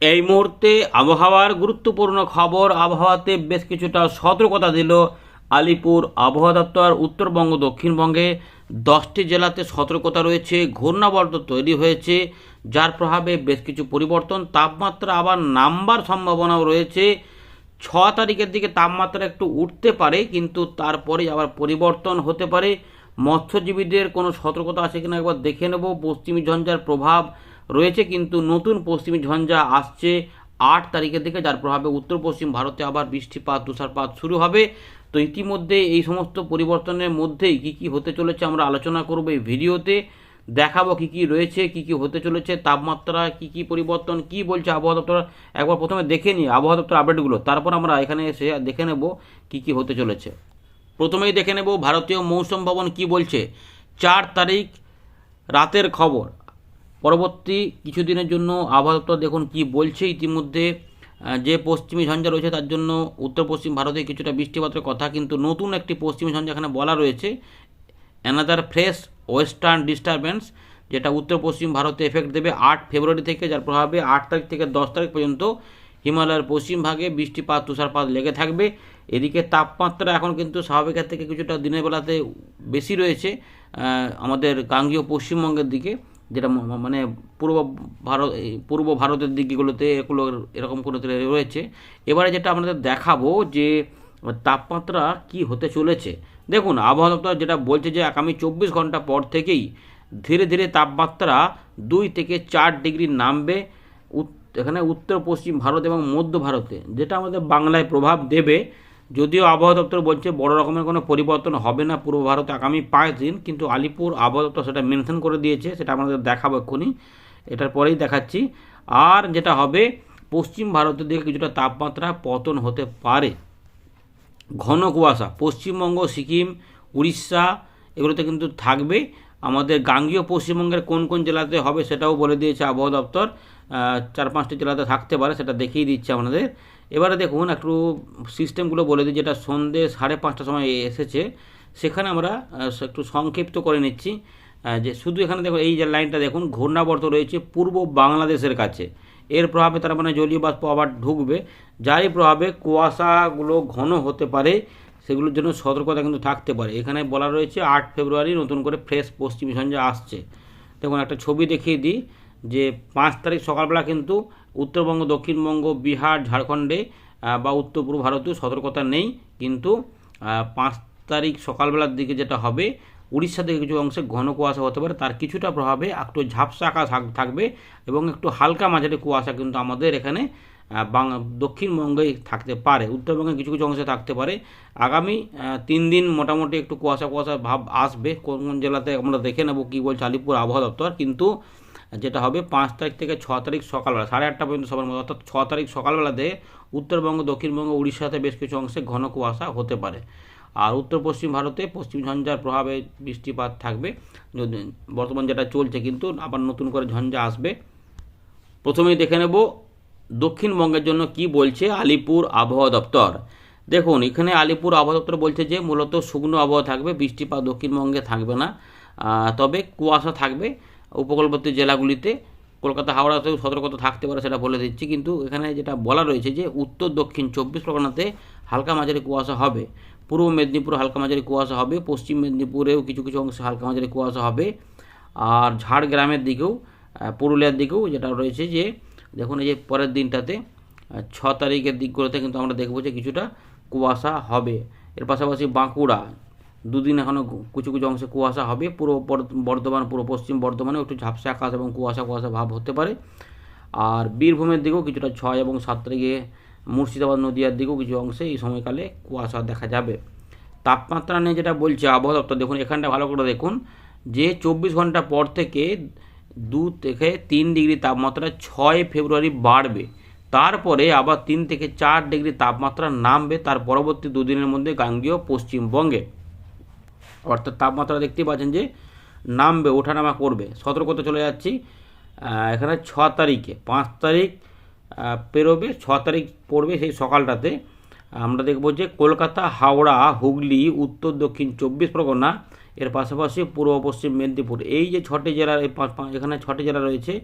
এই মুহূর্তে আবহাওয়ার গুরুত্বপূর্ণ খবর, আবহাওয়াতে বেশ কিছুটা সতর্কতা দিল আলিপুর আবহাওয়া দপ্তর উত্তরবঙ্গ, দক্ষিণবঙ্গে। দশটি জেলাতে সতর্কতা রয়েছে, ঘূর্ণাবর্ত তৈরি হয়েছে, যার প্রভাবে বেশ কিছু পরিবর্তন, তাপমাত্রা আবার নামবার সম্ভাবনাও রয়েছে। ছ তারিখের দিকে তাপমাত্রা একটু উঠতে পারে, কিন্তু তারপরে আবার পরিবর্তন হতে পারে। মৎস্যজীবীদের কোনো সতর্কতা আছে কিনা একবার দেখে নেব। পশ্চিমী ঝঞ্ঝার প্রভাব রয়েছে, কিন্তু নতুন পশ্চিমী ঝঞ্ঝা আসছে আট তারিখের দিকে, যার প্রভাবে উত্তর পশ্চিম ভারতে আবার বৃষ্টিপাত, তুষারপাত শুরু হবে। তো ইতিমধ্যে এই সমস্ত পরিবর্তনের মধ্যেই কী কী হতে চলেছে আমরা আলোচনা করব এই ভিডিওতে। দেখাবো কী কী রয়েছে, কী কী হতে চলেছে, তাপমাত্রা, কী কী পরিবর্তন, কী বলছে আবহাওয়া দপ্তর। একবার প্রথমে দেখে নিই আবহাওয়া দপ্তর আপডেটগুলো, তারপর আমরা এখানে এসে দেখে নেব কী কী হতে চলেছে। প্রথমেই দেখে নেব ভারতীয় মৌসুম ভবন কি বলছে। চার তারিখ রাতের খবর। পরবর্তী কিছুদিনের জন্য আবহাওয়া দপ্তর দেখুন কি বলছে। ইতিমধ্যে যে পশ্চিমী ঝঞ্ঝা রয়েছে তার জন্য উত্তর পশ্চিম ভারতে কিছুটা বৃষ্টিপাতের কথা, কিন্তু নতুন একটি পশ্চিমী ঝঞ্ঝা এখানে বলা রয়েছে। অ্যানাদার ফ্রেশ ওয়েস্টার্ন ডিস্টারবেন্স যেটা উত্তর পশ্চিম ভারতে এফেক্ট দেবে আট ফেব্রুয়ারি থেকে, যার প্রভাবে আট তারিখ থেকে দশ তারিখ পর্যন্ত হিমালয়ের পশ্চিম ভাগে বৃষ্টিপাত, তুষারপাত লেগে থাকবে। এদিকে তাপমাত্রা এখন কিন্তু স্বাভাবিকের থেকে কিছুটা দিনের বেলাতে বেশি রয়েছে আমাদের গাঙ্গীয় পশ্চিমবঙ্গের দিকে। যেটা মানে পূর্ব ভারত পূর্ব ভারতের দিকগুলোতে এগুলো এরকম করে রয়েছে। এবারে যেটা আমাদের দেখাবো যে, তাপমাত্রা কি হতে চলেছে। দেখুন, আবহাওয়া দপ্তর যেটা বলছে যে, আগামী চব্বিশ ঘণ্টা পর থেকেই ধীরে ধীরে তাপমাত্রা দুই থেকে চার ডিগ্রি নামবে এখানে উত্তর পশ্চিম ভারত এবং মধ্য ভারতে, যেটা আমাদের বাংলায় প্রভাব দেবে। যদিও আবহাওয়া দপ্তর বলছে বড় রকমের কোনো পরিবর্তন হবে না পূর্ব ভারতে আগামী পাঁচ দিন, কিন্তু আলিপুর আবহাওয়া দপ্তর সেটা মেনশন করে দিয়েছে, সেটা আমাদের দেখাবো এক্ষুনি। এটার পরেই দেখাচ্ছি। আর যেটা হবে, পশ্চিম ভারতের দিকে কিছুটা তাপমাত্রা পতন হতে পারে। ঘন কুয়াশা, পশ্চিমবঙ্গ, সিকিম, উড়িষ্যা, এগুলোতে কিন্তু থাকবে। আমাদের গাঙ্গীয় পশ্চিমবঙ্গের কোন কোন জেলাতে হবে সেটাও বলে দিয়েছে আবহাওয়া দপ্তর। চার পাঁচটি জেলাতে থাকতে পারে, সেটা দেখিয়ে দিচ্ছে আমাদের। এবারে দেখুন, একটু সিস্টেমগুলো বলে দিই, যেটা সন্ধে সাড়ে পাঁচটার সময় এসেছে, সেখানে আমরা একটু সংক্ষিপ্ত করে নিচ্ছি। যে শুধু এখানে দেখুন, এই যে লাইনটা দেখুন, ঘূর্ণাবর্ত রয়েছে পূর্ব বাংলাদেশের কাছে। এর প্রভাবে তার মানে জলীয় বাষ্প আবার ঢুকবে। যারই প্রভাবে কুয়াশাগুলো ঘন হতে পারে, সেগুলোর জন্য সতর্কতা কিন্তু থাকতে পারে। এখানে বলা রয়েছে আট ফেব্রুয়ারি, নতুন করে ফ্রেশ পশ্চিমী সঞ্জয় আসছে। দেখুন, একটা ছবি দেখিয়ে দিই, যে পাঁচ তারিখ সকালবেলা কিন্তু উত্তরবঙ্গ, দক্ষিণবঙ্গ, বিহার, ঝাড়খণ্ডে বা উত্তর পূর্ব ভারতেও সতর্কতা নেই, কিন্তু পাঁচ তারিখ সকালবেলার দিকে যেটা হবে, উড়িষ্যা থেকে কিছু অংশে ঘন কুয়াশা হতে পারে, তার কিছুটা প্রভাবে একটু ঝাপসা আকাশ থাকবে এবং একটু হালকা মাঝারি কুয়াশা কিন্তু আমাদের এখানে দক্ষিণবঙ্গেই থাকতে পারে, উত্তরবঙ্গে কিছু কিছু অংশে থাকতে পারে। আগামী তিন দিন মোটামুটি একটু কুয়াশা কুয়াশা ভাব আসবে, কোন কোন জেলাতে আমরা দেখে নেব কী বলছে আলিপুর আবহাওয়া দপ্তর, কিন্তু যেটা হবে পাঁচ তারিখ থেকে ছ তারিখ সকালবেলা, সাড়ে আটটা পর্যন্ত সবার মধ্যে, অর্থাৎ ছ তারিখ সকালবেলাতে উত্তরবঙ্গ, দক্ষিণবঙ্গ উড়িষ্যাতে বেশ কিছু অংশে ঘন কুয়াশা হতে পারে। আর উত্তর পশ্চিম ভারতে পশ্চিম ঝঞ্ঝার প্রভাবে বৃষ্টিপাত থাকবে। বর্তমান যেটা চলছে কিন্তু আবার নতুন করে ঝঞ্ঝা আসবে। প্রথমেই দেখে নেব দক্ষিণবঙ্গের জন্য কি বলছে আলিপুর আবহাওয়া দপ্তর। দেখুন, এখানে আলিপুর আবহাওয়া দপ্তর বলছে যে মূলত শুকনো আবহাওয়া থাকবে, বৃষ্টিপাত দক্ষিণবঙ্গে থাকবে না। তবে কুয়াশা থাকবে। উপকূলবর্তী জেলাগুলিতে, কলকাতা হাওড়াতেও সতর্কতা থাকতে পারে সেটা বলে দিচ্ছি। কিন্তু এখানে যেটা বলা রয়েছে যে, উত্তর, দক্ষিণ চব্বিশ পরগনাতে হালকা মাঝারি কুয়াশা হবে। পূর্ব মেদিনীপুর হালকা মাঝারি কুয়াশা হবে। পশ্চিম মেদিনীপুরেও কিছু কিছু অংশে হালকা মাঝারি কুয়াশা হবে। আর ঝাড়গ্রামের দিকেও পুরুলিয়ার দিকেও যেটা রয়েছে যে, দেখুন এই যে পরের দিনটাতে ছ তারিখের দিকগুলোতে কিন্তু আমরা দেখব যে কিছুটা কুয়াশা হবে। এর পাশাপাশি বাঁকুড়া দুদিন এখনও কিছু কিছু অংশে কুয়াশা হবে। পুরো বর্ধ- বর্ধমান, পুরো পশ্চিম বর্ধমানে একটু ঝাপসা আকাশ এবং কুয়াশা কুয়াশা ভাব হতে পারে। আর বীরভূমের দিকেও কিছুটা ছয় এবং সাত তারিখে মুর্শিদাবাদ নদিয়ার দিকেও কিছু অংশে এই সময়কালে কুয়াশা দেখা যাবে। তাপমাত্রা নিয়ে যেটা বলছে, আবহাওয়া দপ্তর, দেখুন এখানটা ভালো করে দেখুন। যে চব্বিশ ঘণ্টা পর থেকে দু থেকে তিন ডিগ্রি তাপমাত্রা ছয় ফেব্রুয়ারি বাড়বে। তারপরে আবার তিন থেকে চার ডিগ্রি তাপমাত্রা নামবে। তার পরবর্তী দুদিনের মধ্যে গাঙ্গীয় পশ্চিমবঙ্গে। অর্থাৎ তাপমাত্রা দেখতেই পাচ্ছেন যে নামবে, ওঠানামা করবে। সতর্কতা চলে যাচ্ছি। এখানে ছ তারিখে, পাঁচ তারিখ পেরোবে, ছ তারিখ পড়বে সেই সকালটাতে। আমরা দেখব যে কলকাতা, হাওড়া, হুগলি, উত্তর, দক্ষিণ, চব্বিশ পরগনা, এর পাশাপাশি পূর্ব, পশ্চিম মেদিনীপুর। এই যে ছটি জেলার, এই এখানে ছটি জেলা রয়েছে,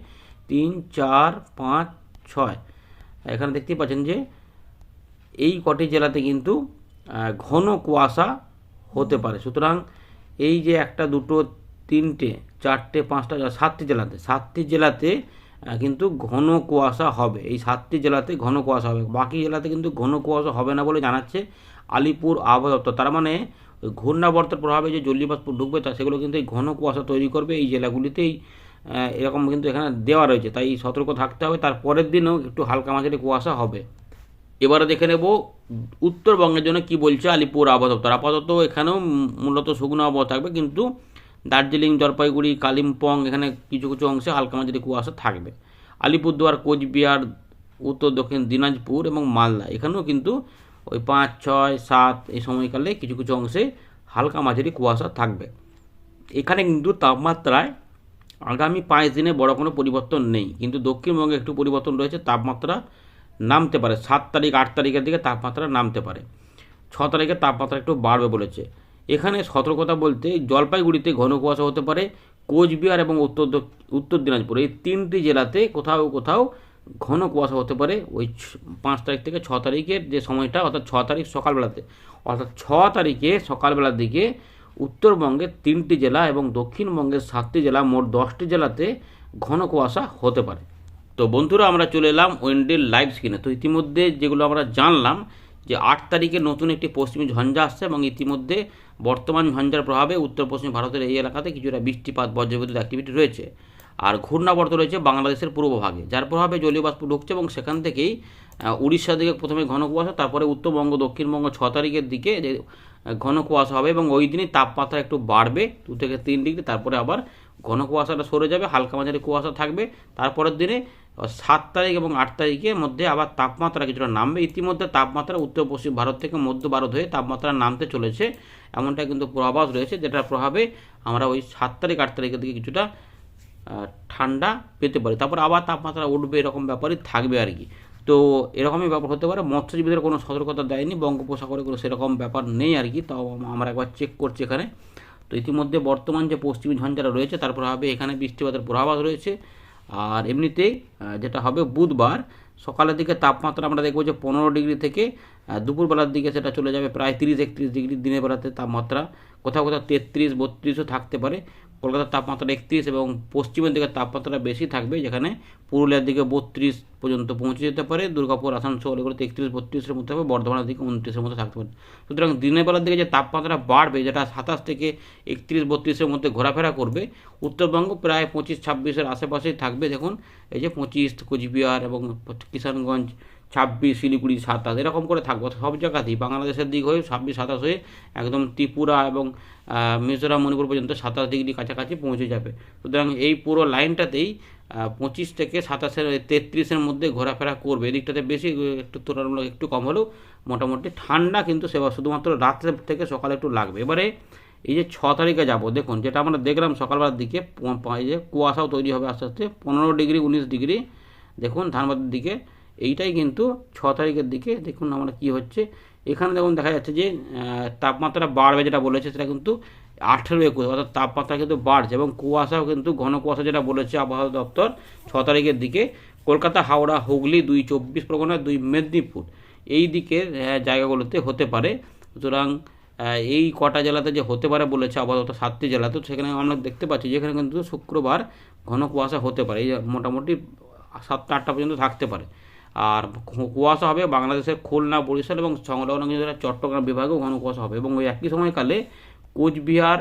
তিন, চার, পাঁচ, ছয়। এখানে দেখতেই পাচ্ছেন যে এই কটি জেলাতে কিন্তু ঘন কুয়াশা হতে পারে। সুতরাং এই যে একটা, দুটো, তিনটে, চারটে, পাঁচটা সাতটি জেলাতে সাতটি জেলাতে কিন্তু ঘন কুয়াশা হবে। এই সাতটি জেলাতে ঘন কুয়াশা হবে। বাকি জেলাতে কিন্তু ঘন কুয়াশা হবে না বলে জানাচ্ছে আলিপুর আবহাওয়া দপ্তর। তার মানে ঘূর্ণাবর্তের প্রভাবে যে জলীয়বাষ্প ঢুকবে তা সেগুলো কিন্তু এই ঘন কুয়াশা তৈরি করবে। এই জেলাগুলিতেই এরকম কিন্তু এখানে দেওয়া রয়েছে। তাই সতর্ক থাকতে হবে। তার পরের দিনও একটু হালকা মাঝারি কুয়াশা হবে। এবারে দেখে নেব উত্তরবঙ্গের জন্য কি বলছে আলিপুর আবহাওয়া দপ্তর। আপাতত এখানেও মূলত শুকনো আবহাওয়া থাকবে, কিন্তু দার্জিলিং, জলপাইগুড়ি, কালিম্পং এখানে কিছু কিছু অংশে হালকা মাঝারি কুয়াশা থাকবে। আলিপুরদুয়ার, কোচবিহার, উত্তর, দক্ষিণ দিনাজপুর এবং মালদা এখানেও কিন্তু ওই পাঁচ, ছয়, সাত এই সময়কালে কিছু কিছু অংশে হালকা মাঝারি কুয়াশা থাকবে। এখানে কিন্তু তাপমাত্রায় আগামী পাঁচ দিনে বড় কোনো পরিবর্তন নেই, কিন্তু দক্ষিণবঙ্গে একটু পরিবর্তন রয়েছে, তাপমাত্রা নামতে পারে। সাত তারিখ, আট তারিখের দিকে তাপমাত্রা নামতে পারে। ছ তারিখে তাপমাত্রা একটু বাড়বে বলেছে। এখানে সতর্কতা বলতে জলপাইগুড়িতে ঘন কুয়াশা হতে পারে। কোচবিহার এবং উত্তর উত্তর দিনাজপুর এই তিনটি জেলাতে কোথাও কোথাও ঘন কুয়াশা হতে পারে ওই পাঁচ তারিখ থেকে ছ তারিখের যে সময়টা, অর্থাৎ ছ তারিখ সকালবেলাতে। অর্থাৎ ছ তারিখে সকালবেলার দিকে উত্তরবঙ্গের তিনটি জেলা এবং দক্ষিণবঙ্গের সাতটি জেলা মোট দশটি জেলাতে ঘন কুয়াশা হতে পারে। তো বন্ধুরা, আমরা চলে এলাম ওয়েন্ডেল লাইভ স্ক্রিনে তো ইতিমধ্যে যেগুলো আমরা জানলাম, যে আট তারিখে নতুন একটি পশ্চিমী ঝঞ্ঝা আসছে এবং ইতিমধ্যে বর্তমান ঝঞ্ঝার প্রভাবে উত্তর পশ্চিম ভারতের এই এলাকাতে কিছুটা বৃষ্টিপাত, বজ্রবিদ্যুৎ অ্যাক্টিভিটি রয়েছে। আর ঘূর্ণাবর্ত রয়েছে বাংলাদেশের পূর্বভাগে যার প্রভাবে জলীয় বাষ্প ঢুকছে এবং সেখান থেকেই উড়িষ্যা দিকে প্রথমে ঘন কুয়াশা, তারপরে উত্তরবঙ্গ, দক্ষিণবঙ্গ ছ তারিখের দিকে যে ঘন কুয়াশা হবে এবং ওই দিনই তাপমাত্রা একটু বাড়বে, দু থেকে তিন ডিগ্রি, তারপরে আবার ঘন কুয়াশাটা সরে যাবে, হালকা মাঝারি কুয়াশা থাকবে। তারপরের দিনে সাত তারিখ এবং আট তারিখের মধ্যে আবার তাপমাত্রা কিছুটা নামবে। ইতিমধ্যে তাপমাত্রা উত্তর পশ্চিম ভারত থেকে মধ্য ভারত হয়ে তাপমাত্রা নামতে চলেছে। এমনটা কিন্তু পূর্বাভাস রয়েছে, যেটার প্রভাবে আমরা ওই সাত তারিখ, আট তারিখের দিকে কিছুটা ঠান্ডা পেতে পারি। তারপর আবার তাপমাত্রা উঠবে, এরকম ব্যাপারই থাকবে আর কি। তো এরকমই ব্যাপার হতে পারে। মৎস্যজীবীদের কোনো সতর্কতা দেয়নি, বঙ্গোপসাগরে কোনো সেরকম ব্যাপার নেই আর কি, তাও আমরা একবার চেক করছি এখানে। তো ইতিমধ্যে বর্তমান যে পশ্চিমী ঝঞ্ঝাটা রয়েছে, তার প্রভাবে এখানে বৃষ্টিপাতের পূর্বাভাস রয়েছে। আর এমনিতেই যেটা হবে বুধবার, সকালের দিকে তাপমাত্রা আমরা দেখব যে পনেরো ডিগ্রি থেকে দুপুরবেলার দিকে সেটা চলে যাবে প্রায় তিরিশ একত্রিশ ডিগ্রি দিনের বেলাতে তাপমাত্রা। কোথাও কোথাও তেত্রিশ, বত্রিশও থাকতে পারে। কলকাতার তাপমাত্রা একত্রিশ এবং পশ্চিমের দিকে তাপমাত্রা বেশি থাকবে, যেখানে পুরুলিয়ার দিকে বত্রিশ পর্যন্ত পৌঁছে যেতে পারে। দুর্গাপুর, আসানসোল এগুলোতে একত্রিশ, বত্রিশের মধ্যে হবে বর্ধমানের দিকে উনত্রিশের মধ্যে থাকতে পারে। সুতরাং দিনের বেলার দিকে যে তাপমাত্রা বাড়বে, যেটা সাতাশ থেকে একত্রিশ, বত্রিশের মধ্যে ঘোরাফেরা করবে, উত্তরবঙ্গ প্রায় পঁচিশ, ছাব্বিশের আশেপাশেই থাকবে। দেখুন, এই যে পঁচিশ, কোচবিহার এবং কিষানগঞ্জ ছাব্বিশ শিলিগুড়ি সাতাশ, এরকম করে থাকবে। সব জায়গাতেই বাংলাদেশের দিক হয়ে ছাব্বিশ, সাতাশ হয়ে একদম ত্রিপুরা এবং মিজোরাম, মণিপুর পর্যন্ত সাতাশ ডিগ্রি কাছাকাছি পৌঁছে যাবে। সুতরাং এই পুরো লাইনটাতেই পঁচিশ থেকে সাতাশের তেত্রিশের মধ্যে ঘোরাফেরা করবে। এদিকটাতে বেশি একটু তুলনামূলক একটু কম হলেও মোটামুটি ঠান্ডা কিন্তু সেবা শুধুমাত্র রাত্রে থেকে সকালে একটু লাগবে। এবারে এই যে ছ তারিখে যাব, দেখুন যেটা আমরা দেখলাম সকালবেলার দিকে যে কুয়াশাও তৈরি হবে আস্তে আস্তে, পনেরো ডিগ্রি, উনিশ ডিগ্রি, দেখুন ধানবাদের দিকে এইটাই কিন্তু ছ তারিখের দিকে দেখুন আমরা কি হচ্ছে। এখানে দেখুন দেখা যাচ্ছে যে তাপমাত্রা বাড়বে যেটা বলেছে সেটা কিন্তু আঠেরো একুশ, অর্থাৎ তাপমাত্রা কিন্তু বাড়ছে এবং কুয়াশাও কিন্তু, ঘন কুয়াশা যেটা বলেছে আবহাওয়া দপ্তর ছ তারিখের দিকে, কলকাতা, হাওড়া, হুগলি, দুই চব্বিশ পরগনা, দুই মেদিনীপুর। এই দিকের জায়গাগুলোতে হতে পারে। সুতরাং এই কটা জেলাতে যে হতে পারে বলেছে আপাতত সাতটি জেলাতে তো সেখানে আমরা দেখতে পাচ্ছি যেখানে কিন্তু শুক্রবার ঘন কুয়াশা হতে পারে। এই মোটামুটি সাতটা, আটটা পর্যন্ত থাকতে পারে। আর কুয়াশা হবে বাংলাদেশের খুলনা, বরিশাল এবং সংলগ্ন জেলা চট্টগ্রাম বিভাগেও ঘন কুয়াশা হবে এবং ওই একই সময়কালে কোচবিহার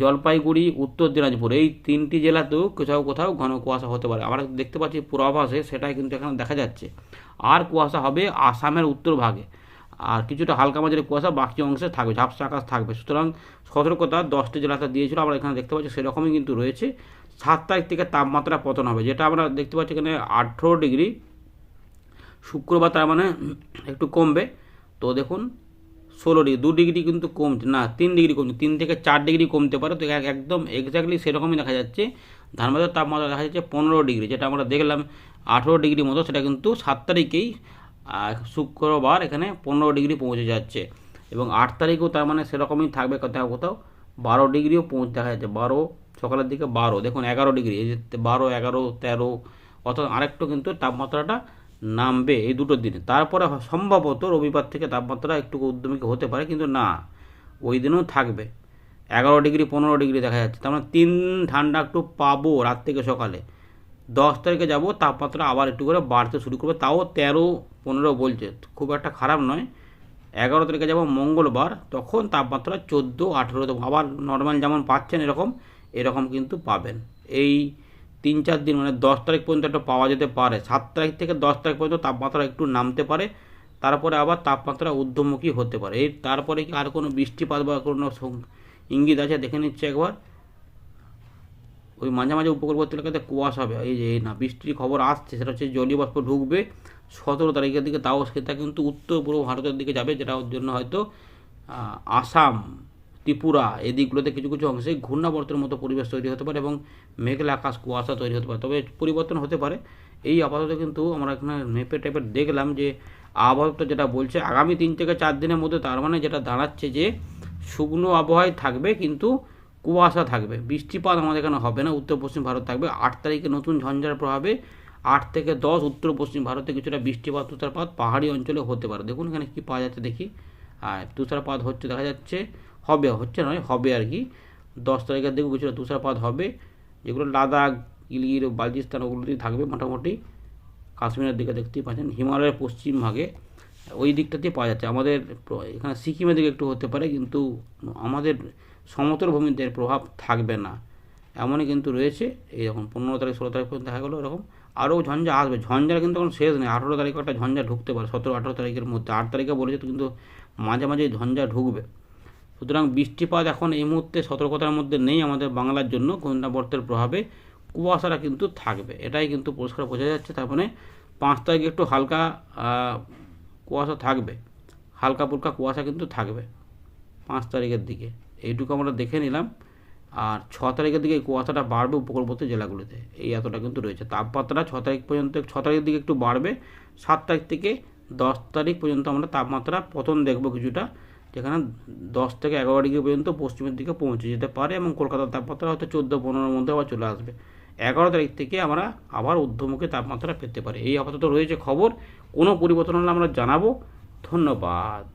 জলপাইগুড়ি, উত্তর দিনাজপুর এই তিনটি জেলাতেও কোথাও কোথাও ঘন কুয়াশা হতে পারে। আমরা দেখতে পাচ্ছি পূর্বাভাসে সেটাই কিন্তু এখানে দেখা যাচ্ছে। আর কুয়াশা হবে আসামের উত্তর ভাগে। আর কিছুটা হালকা মাঝারি কুয়াশা বাকি অংশে থাকবে, ঝাপসা আকাশ থাকবে। সুতরাং সতর্কতা দশটি জেলাতে দিয়েছিল, আমরা এখানে দেখতে পাচ্ছি সেরকমই কিন্তু রয়েছে। সাত তারিখ থেকে তাপমাত্রা পতন হবে, যেটা আমরা দেখতে পাচ্ছি এখানে আঠেরো ডিগ্রি শুক্রবার তার মানে একটু কমবে। তো দেখুন, ষোলো ডিগ্রি, দু ডিগ্রি কিন্তু কমছে। না, তিন ডিগ্রি কমছে। তিন থেকে চার ডিগ্রি কমতে পারে। তো একদম এক্স্যাক্টলি সেরকমই দেখা যাচ্ছে। ধানবাদের তাপমাত্রা দেখা যাচ্ছে পনেরো ডিগ্রি, যেটা আমরা দেখলাম আঠেরো ডিগ্রি মতো, সেটা কিন্তু সাত তারিখেই শুক্রবার এখানে পনেরো ডিগ্রি পৌঁছে যাচ্ছে। এবং আট তারিখেও তার মানে সেরকমই থাকবে কোথাও কোথাও। বারো ডিগ্রিও পৌঁছ দেখা যাচ্ছে। বারো, সকালের দিকে বারো। দেখুন, এগারো ডিগ্রি। এই যে বারো, এগারো, তেরো, অর্থাৎ আরেকটু কিন্তু তাপমাত্রাটা নামবে এই দুটো দিনে। তারপরে সম্ভবত রবিবার থেকে তাপমাত্রা একটু উদ্যমী হতে পারে, কিন্তু না, ওই দিনেও থাকবে। এগারো ডিগ্রি, পনেরো ডিগ্রি দেখা যাচ্ছে। তার মানে তিন ঠান্ডা একটু পাবো রাত থেকে সকালে। দশ তারিখে যাব, তাপমাত্রা আবার একটু করে বাড়তে শুরু করবে। তাও তেরো, পনেরো বলছে। খুব একটা খারাপ নয়। এগারো তারিখে যাব মঙ্গলবার, তখন তাপমাত্রা চোদ্দ, আঠেরো আবার নর্মাল যেমন পাচ্ছেন এরকম এরকম কিন্তু পাবেন। এই তিন চার দিন মানে দশ তারিখ পর্যন্ত একটা পাওয়া যেতে পারে। সাত তারিখ থেকে দশ তারিখ পর্যন্ত তাপমাত্রা একটু নামতে পারে, তারপরে আবার তাপমাত্রা ঊর্ধ্বমুখী হতে পারে। এই তারপরে কি আর কোনো বৃষ্টিপাত বা কোনো ইঙ্গিত আছে? দেখে নিচ্ছে একবার। ওই মাঝে মাঝে উপকূলবর্তী এলাকাতে কুয়াশা হবে। এই যে, এই না, বৃষ্টির খবর আসছে, সেটা হচ্ছে জলীয় বাষ্প ঢুকবে। সতেরো তারিখের দিকে তাও সেটা কিন্তু উত্তর পূর্ব ভারতের দিকে যাবে, যেটা ওর জন্য হয়তো আসাম। ত্রিপুরা, এই দিকগুলোতে কিছু কিছু অংশে ঘূর্ণাবর্তের মতো পরিবেশ তৈরি হতে পারে এবং মেঘলা আকাশ, কুয়াশা তৈরি হতে পারে। তবে পরিবর্তন হতে পারে। এই আপাতত কিন্তু আমরা এখানে মেপে টেপে দেখলাম যে আবহাওয়া যেটা বলছে, আগামী তিন থেকে চার দিনের মধ্যে তার মানে যেটা দাঁড়াচ্ছে যে শুকনো আবহাওয়ায় থাকবে কিন্তু কুয়াশা থাকবে। বৃষ্টিপাত আমাদের এখানে হবে না, উত্তর পশ্চিম ভারত থাকবে। আট তারিখে নতুন ঝঞ্ঝার প্রভাবে আট থেকে দশ উত্তর পশ্চিম ভারতে কিছুটা বৃষ্টিপাত, তুষারপাত পাহাড়ি অঞ্চলে হতে পারে। দেখুন এখানে কী পাওয়া যাচ্ছে দেখি। আর তুষারপাত হচ্ছে, দেখা যাচ্ছে হবে, হচ্ছে নয়, হবে আর কি। দশ তারিখের দিকে কিছুটা তুষারপাত হবে। যেগুলো লাদাখ গিলগির বালচিস্তান ওগুলোতেই থাকবে মোটামুটি। কাশ্মীরের দিকে দেখতেই পাচ্ছেন, হিমালয়ের পশ্চিম ভাগে। ওই দিকটাতেই পাওয়া যাচ্ছে। আমাদের এখানে সিকিমের দিকে একটু হতে পারে, কিন্তু আমাদের সমতল ভূমিতে প্রভাব থাকবে না। এমনই কিন্তু রয়েছে। এই রকম পনেরো তারিখ, ষোলো তারিখ পর্যন্ত দেখা গেলো এরকম। আরও ঝঞ্ঝা আসবে। ঝঞ্ঝার কিন্তু এখন শেষ নেই। আঠেরো তারিখে একটা ঝঞ্ঝা ঢুকতে পারে, সতেরো আঠেরো তারিখের মধ্যে। আট তারিখে বলেছে, কিন্তু মাঝে মাঝে ঝঞ্ঝা ঢুকবে। সুতরাং বৃষ্টিপাত এখন এই মুহূর্তে সতর্কতার মধ্যে নেই আমাদের বাংলার জন্য, ঘূর্ণাবর্তের প্রভাবে। কুয়াশাটা কিন্তু থাকবে, এটাই কিন্তু পরিষ্কার বোঝা যাচ্ছে। তার মানে পাঁচ তারিখে একটু হালকা কুয়াশা থাকবে, হালকা পুলকা কুয়াশা কিন্তু থাকবে পাঁচ তারিখের দিকে। এইটুকু আমরা দেখে নিলাম। আর ছ তারিখের দিকে কুয়াশাটা বাড়বে উপকূলবর্তী জেলাগুলিতে, এই এতটা কিন্তু রয়েছে। তাপমাত্রা ছ তারিখ পর্যন্ত, ছ তারিখের দিকে একটু বাড়বে, সাত তারিখ থেকে দশ তারিখ পর্যন্ত আমরা তাপমাত্রা পতন দেখব কিছুটা। যেখানে দশ থেকে এগারো ডিগ্রি পর্যন্ত পশ্চিমের দিকে পৌঁছে যেতে পারে এবং কলকাতার তাপমাত্রা হয়তো চোদ্দ পনেরোর মধ্যে আবার চলে আসবে। এগারো তারিখ থেকে আমরা আবার ঊর্ধ্বমুখী তাপমাত্রা পেতে পারি। এই আপাতত রয়েছে খবর। কোনো পরিবর্তন হলে আমরা জানাব। ধন্যবাদ।